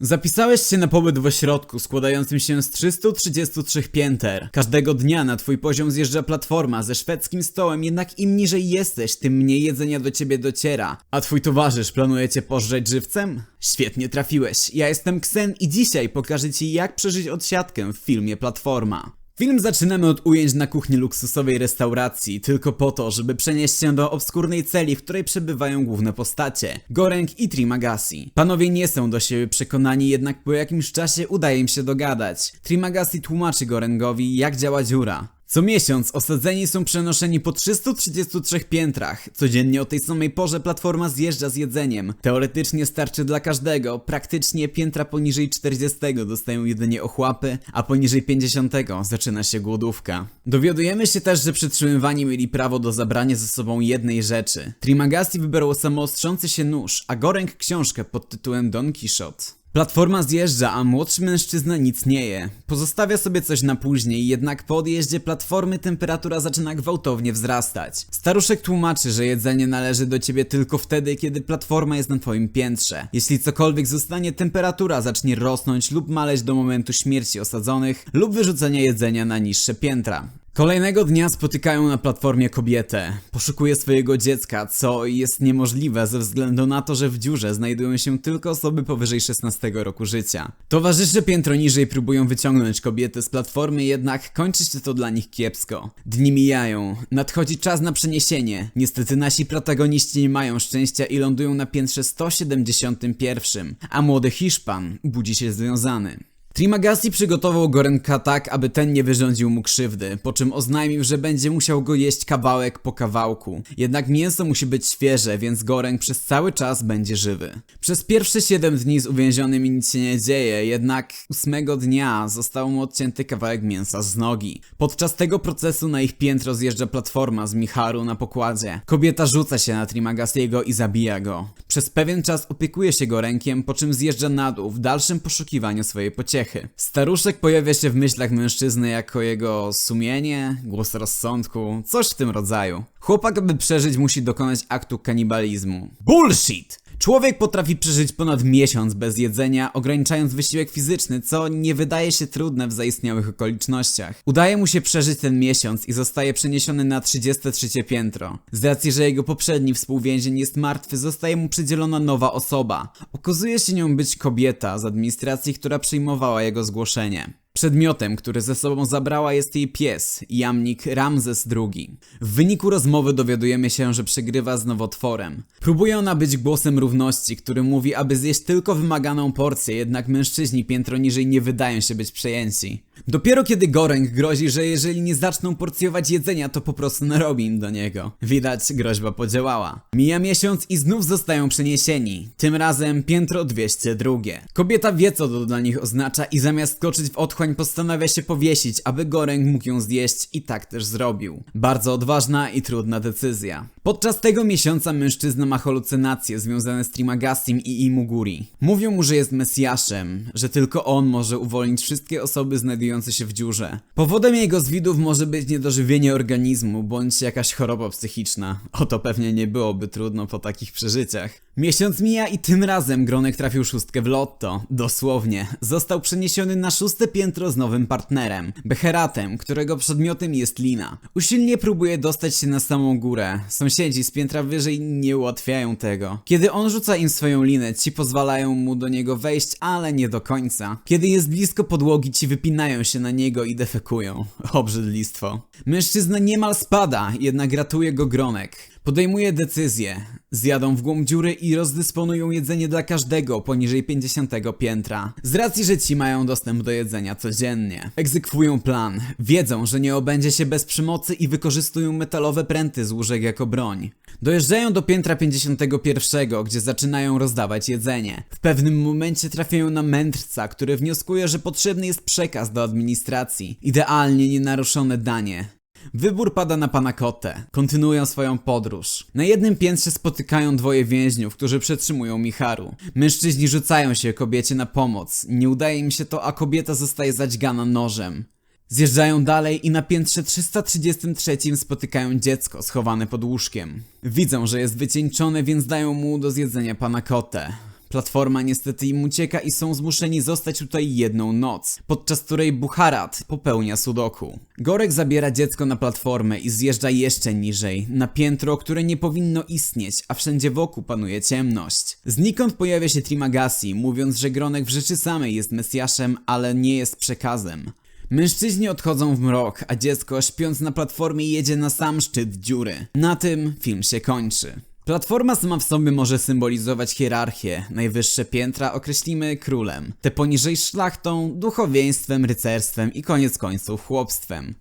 Zapisałeś się na pobyt w ośrodku składającym się z 333 pięter. Każdego dnia na twój poziom zjeżdża platforma ze szwedzkim stołem, jednak im niżej jesteś, tym mniej jedzenia do ciebie dociera. A twój towarzysz planuje cię pożreć żywcem? Świetnie trafiłeś. Ja jestem Ksen i dzisiaj pokażę ci jak przeżyć odsiadkę w filmie Platforma. Film zaczynamy od ujęć na kuchni luksusowej restauracji, tylko po to, żeby przenieść się do obskurnej celi, w której przebywają główne postacie Goreng i Trimagasi. Panowie nie są do siebie przekonani, jednak po jakimś czasie udaje im się dogadać. Trimagasi tłumaczy Gorengowi, jak działa dziura. Co miesiąc osadzeni są przenoszeni po 333 piętrach. Codziennie o tej samej porze platforma zjeżdża z jedzeniem. Teoretycznie starczy dla każdego. Praktycznie piętra poniżej 40 dostają jedynie ochłapy, a poniżej 50 zaczyna się głodówka. Dowiadujemy się też, że przetrzymywani mieli prawo do zabrania ze sobą jednej rzeczy. Trimagasi wybrał samoostrzący się nóż, a Goreng książkę pod tytułem Don Quixote. Platforma zjeżdża, a młodszy mężczyzna nic nie je. Pozostawia sobie coś na później, jednak po odjeździe platformy temperatura zaczyna gwałtownie wzrastać. Staruszek tłumaczy, że jedzenie należy do ciebie tylko wtedy, kiedy platforma jest na twoim piętrze. Jeśli cokolwiek zostanie, temperatura zacznie rosnąć lub maleć do momentu śmierci osadzonych lub wyrzucenia jedzenia na niższe piętra. Kolejnego dnia spotykają na platformie kobietę. Poszukuje swojego dziecka, co jest niemożliwe ze względu na to, że w dziurze znajdują się tylko osoby powyżej 16 roku życia. Towarzysze piętro niżej próbują wyciągnąć kobietę z platformy, jednak kończy się to dla nich kiepsko. Dni mijają, nadchodzi czas na przeniesienie. Niestety nasi protagoniści nie mają szczęścia i lądują na piętrze 171, a młody Hiszpan budzi się związany. Trimagasi przygotował Gorenka tak, aby ten nie wyrządził mu krzywdy, po czym oznajmił, że będzie musiał go jeść kawałek po kawałku. Jednak mięso musi być świeże, więc Gorenk przez cały czas będzie żywy. Przez pierwsze 7 dni z uwięzionym nic się nie dzieje, jednak ósmego dnia został mu odcięty kawałek mięsa z nogi. Podczas tego procesu na ich piętro zjeżdża platforma z Miharu na pokładzie. Kobieta rzuca się na Trimagasiego i zabija go. Przez pewien czas opiekuje się Gorenkiem, po czym zjeżdża na dół w dalszym poszukiwaniu swojej pociechy. Staruszek pojawia się w myślach mężczyzny jako jego sumienie, głos rozsądku, coś w tym rodzaju. Chłopak, aby przeżyć, musi dokonać aktu kanibalizmu. Bullshit! Człowiek potrafi przeżyć ponad miesiąc bez jedzenia, ograniczając wysiłek fizyczny, co nie wydaje się trudne w zaistniałych okolicznościach. Udaje mu się przeżyć ten miesiąc i zostaje przeniesiony na 33 piętro. Z racji, że jego poprzedni współwięzień jest martwy, zostaje mu przydzielona nowa osoba. Okazuje się nią być kobieta z administracji, która przyjmowała jego zgłoszenie. Przedmiotem, który ze sobą zabrała jest jej pies, jamnik Ramzes II. W wyniku rozmowy dowiadujemy się, że przegrywa z nowotworem. Próbuje ona być głosem równości, który mówi, aby zjeść tylko wymaganą porcję, jednak mężczyźni piętro niżej nie wydają się być przejęci. Dopiero kiedy Goreng grozi, że jeżeli nie zaczną porcjować jedzenia, to po prostu narobi im do niego. Widać, groźba podziałała. Mija miesiąc i znów zostają przeniesieni. Tym razem piętro 202. Kobieta wie, co to dla nich oznacza i zamiast skoczyć w otchłań postanawia się powiesić, aby Goreng mógł ją zjeść i tak też zrobił. Bardzo odważna i trudna decyzja. Podczas tego miesiąca mężczyzna ma halucynacje związane z Trimagasim i Imuguri. Mówią mu, że jest Mesjaszem, że tylko on może uwolnić wszystkie osoby znajdujące się w dziurze. Powodem jego zwidów może być niedożywienie organizmu bądź jakaś choroba psychiczna. O to pewnie nie byłoby trudno po takich przeżyciach. Miesiąc mija i tym razem Gronek trafił szóstkę w lotto. Dosłownie. Został przeniesiony na szóste piętro z nowym partnerem, Beheratem, którego przedmiotem jest lina. Usilnie próbuje dostać się na samą górę. Sąsiedzi z piętra wyżej nie ułatwiają tego. Kiedy on rzuca im swoją linę, ci pozwalają mu do niego wejść, ale nie do końca. Kiedy jest blisko podłogi, ci wypinają się na niego i defekują. Obrzydlistwo. Mężczyzna niemal spada, jednak ratuje go Gronek. Podejmuje decyzję. Zjadą w głąb dziury i rozdysponują jedzenie dla każdego poniżej 50 piętra. Z racji, że ci mają dostęp do jedzenia codziennie. Egzekwują plan. Wiedzą, że nie obędzie się bez przemocy i wykorzystują metalowe pręty z łóżek jako broń. Dojeżdżają do piętra 51, gdzie zaczynają rozdawać jedzenie. W pewnym momencie trafiają na mędrca, który wnioskuje, że potrzebny jest przekaz do administracji. Idealnie nienaruszone danie. Wybór pada na pana Kotę. Kontynuują swoją podróż. Na jednym piętrze spotykają dwoje więźniów, którzy przetrzymują Micharu. Mężczyźni rzucają się kobiecie na pomoc. Nie udaje im się to, a kobieta zostaje zadźgana nożem. Zjeżdżają dalej i na piętrze 333 spotykają dziecko schowane pod łóżkiem. Widzą, że jest wycieńczone, więc dają mu do zjedzenia pana kotę. Platforma niestety im ucieka i są zmuszeni zostać tutaj jedną noc, podczas której Bucharat popełnia sudoku. Gorek zabiera dziecko na platformę i zjeżdża jeszcze niżej, na piętro, które nie powinno istnieć, a wszędzie wokół panuje ciemność. Znikąd pojawia się Trimagasi, mówiąc, że Gronek w rzeczy samej jest Mesjaszem, ale nie jest przekazem. Mężczyźni odchodzą w mrok, a dziecko śpiąc na platformie jedzie na sam szczyt dziury. Na tym film się kończy. Platforma sama w sobie może symbolizować hierarchię. Najwyższe piętra określimy królem, te poniżej szlachtą, duchowieństwem, rycerstwem i koniec końców chłopstwem.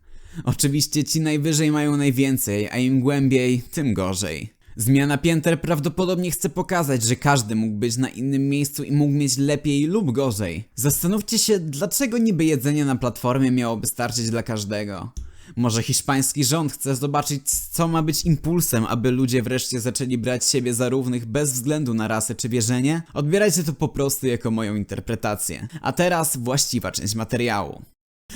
Oczywiście ci najwyżej mają najwięcej, a im głębiej, tym gorzej. Zmiana pięter prawdopodobnie chce pokazać, że każdy mógł być na innym miejscu i mógł mieć lepiej lub gorzej. Zastanówcie się, dlaczego niby jedzenie na platformie miałoby starczyć dla każdego. Może hiszpański rząd chce zobaczyć, co ma być impulsem, aby ludzie wreszcie zaczęli brać siebie za równych bez względu na rasę czy wierzenie? Odbierajcie to po prostu jako moją interpretację. A teraz właściwa część materiału.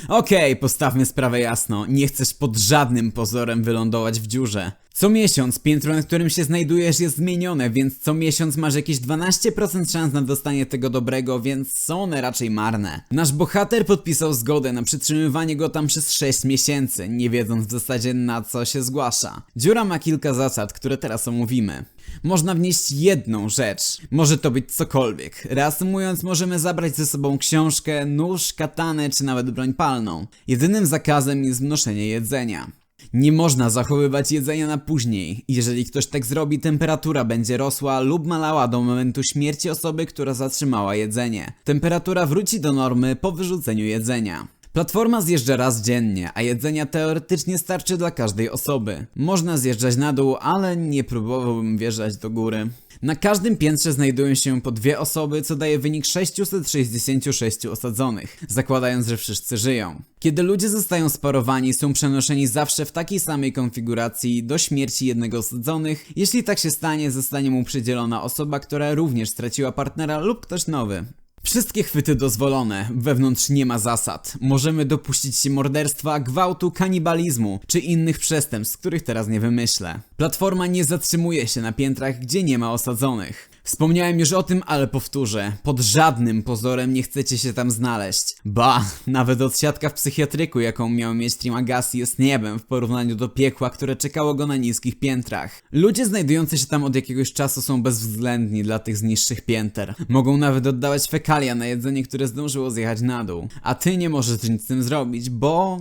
Okej, postawmy sprawę jasno. Nie chcesz pod żadnym pozorem wylądować w dziurze. Co miesiąc piętro, na którym się znajdujesz jest zmienione, więc co miesiąc masz jakieś 12% szans na dostanie tego dobrego, więc są one raczej marne. Nasz bohater podpisał zgodę na przytrzymywanie go tam przez 6 miesięcy, nie wiedząc w zasadzie na co się zgłasza. Dziura ma kilka zasad, które teraz omówimy. Można wnieść jedną rzecz. Może to być cokolwiek. Reasumując, możemy zabrać ze sobą książkę, nóż, katanę czy nawet broń palną. Jedynym zakazem jest wnoszenie jedzenia. Nie można zachowywać jedzenia na później. Jeżeli ktoś tak zrobi, temperatura będzie rosła lub malała do momentu śmierci osoby, która zatrzymała jedzenie. Temperatura wróci do normy po wyrzuceniu jedzenia. Platforma zjeżdża raz dziennie, a jedzenia teoretycznie starczy dla każdej osoby. Można zjeżdżać na dół, ale nie próbowałbym wjeżdżać do góry. Na każdym piętrze znajdują się po dwie osoby, co daje wynik 666 osadzonych, zakładając, że wszyscy żyją. Kiedy ludzie zostają sparowani, są przenoszeni zawsze w takiej samej konfiguracji do śmierci jednego osadzonych. Jeśli tak się stanie, zostanie mu przydzielona osoba, która również straciła partnera lub ktoś nowy. Wszystkie chwyty dozwolone, wewnątrz nie ma zasad. Możemy dopuścić się morderstwa, gwałtu, kanibalizmu czy innych przestępstw, których teraz nie wymyślę. Platforma nie zatrzymuje się na piętrach, gdzie nie ma osadzonych. Wspomniałem już o tym, ale powtórzę. Pod żadnym pozorem nie chcecie się tam znaleźć. Ba, nawet odsiadka w psychiatryku, jaką miał mieć Trimagasi, jest niebem w porównaniu do piekła, które czekało go na niskich piętrach. Ludzie znajdujący się tam od jakiegoś czasu są bezwzględni dla tych z niższych pięter. Mogą nawet oddawać fekalia na jedzenie, które zdążyło zjechać na dół. A ty nie możesz nic z tym zrobić, bo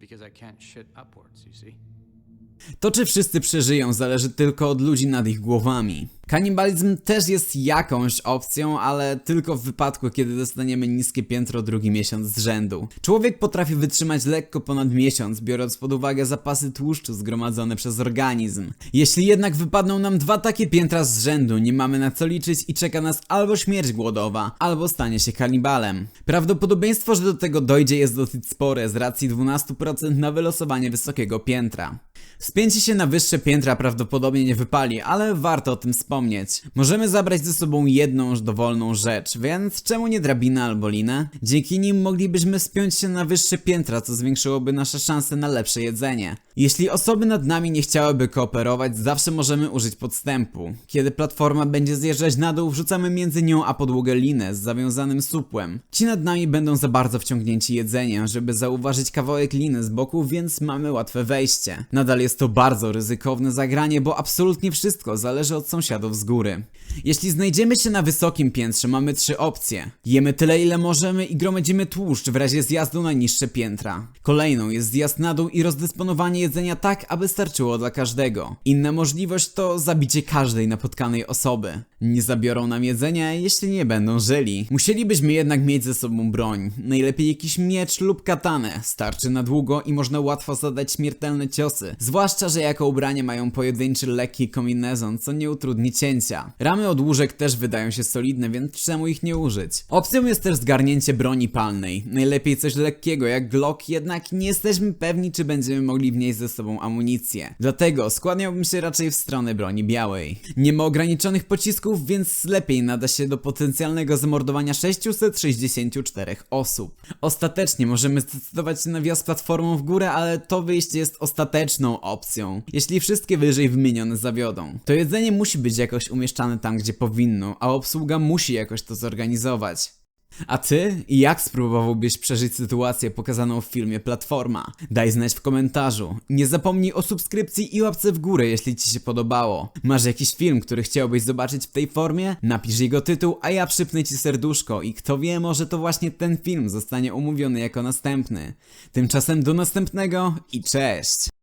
because I can't shit upwards, you see? To czy wszyscy przeżyją zależy tylko od ludzi nad ich głowami. Kanibalizm też jest jakąś opcją, ale tylko w wypadku, kiedy dostaniemy niskie piętro drugi miesiąc z rzędu. Człowiek potrafi wytrzymać lekko ponad miesiąc, biorąc pod uwagę zapasy tłuszczu zgromadzone przez organizm. Jeśli jednak wypadną nam dwa takie piętra z rzędu, nie mamy na co liczyć i czeka nas albo śmierć głodowa, albo stanie się kanibalem. Prawdopodobieństwo, że do tego dojdzie jest dosyć spore z racji 12% na wylosowanie wysokiego piętra. Spięcie się na wyższe piętra prawdopodobnie nie wypali, ale warto o tym wspomnieć. Możemy zabrać ze sobą jedną dowolną rzecz, więc czemu nie drabinę albo linę? Dzięki nim moglibyśmy spiąć się na wyższe piętra, co zwiększyłoby nasze szanse na lepsze jedzenie. Jeśli osoby nad nami nie chciałyby kooperować, zawsze możemy użyć podstępu. Kiedy platforma będzie zjeżdżać na dół, wrzucamy między nią a podłogę linę z zawiązanym supłem. Ci nad nami będą za bardzo wciągnięci jedzeniem, żeby zauważyć kawałek liny z boku, więc mamy łatwe wejście. Nadal jest to bardzo ryzykowne zagranie, bo absolutnie wszystko zależy od sąsiadów z góry. Jeśli znajdziemy się na wysokim piętrze, mamy trzy opcje. Jemy tyle ile możemy i gromadzimy tłuszcz w razie zjazdu na niższe piętra. Kolejną jest zjazd na dół i rozdysponowanie jedzenia tak, aby starczyło dla każdego. Inna możliwość to zabicie każdej napotkanej osoby. Nie zabiorą nam jedzenia, jeśli nie będą żyli. Musielibyśmy jednak mieć ze sobą broń. Najlepiej jakiś miecz lub katanę. Starczy na długo i można łatwo zadać śmiertelne ciosy. Zwłaszcza, że jako ubranie mają pojedynczy lekki kombinezon, co nie utrudni cięcia. Ramy od łóżek też wydają się solidne, więc czemu ich nie użyć? Opcją jest też zgarnięcie broni palnej. Najlepiej coś lekkiego jak Glock, jednak nie jesteśmy pewni, czy będziemy mogli wnieść ze sobą amunicję. Dlatego skłaniałbym się raczej w stronę broni białej. Nie ma ograniczonych pocisków, więc lepiej nada się do potencjalnego zamordowania 664 osób. Ostatecznie możemy zdecydować się na wjazd platformą w górę, ale to wyjście jest ostateczną opcją, jeśli wszystkie wyżej wymienione zawiodą. To jedzenie musi być jakoś umieszczane tam, gdzie powinno, a obsługa musi jakoś to zorganizować. A ty? Jak spróbowałbyś przeżyć sytuację pokazaną w filmie Platforma? Daj znać w komentarzu. Nie zapomnij o subskrypcji i łapce w górę, jeśli ci się podobało. Masz jakiś film, który chciałbyś zobaczyć w tej formie? Napisz jego tytuł, a ja przypnę ci serduszko i kto wie, może to właśnie ten film zostanie umówiony jako następny. Tymczasem do następnego i cześć!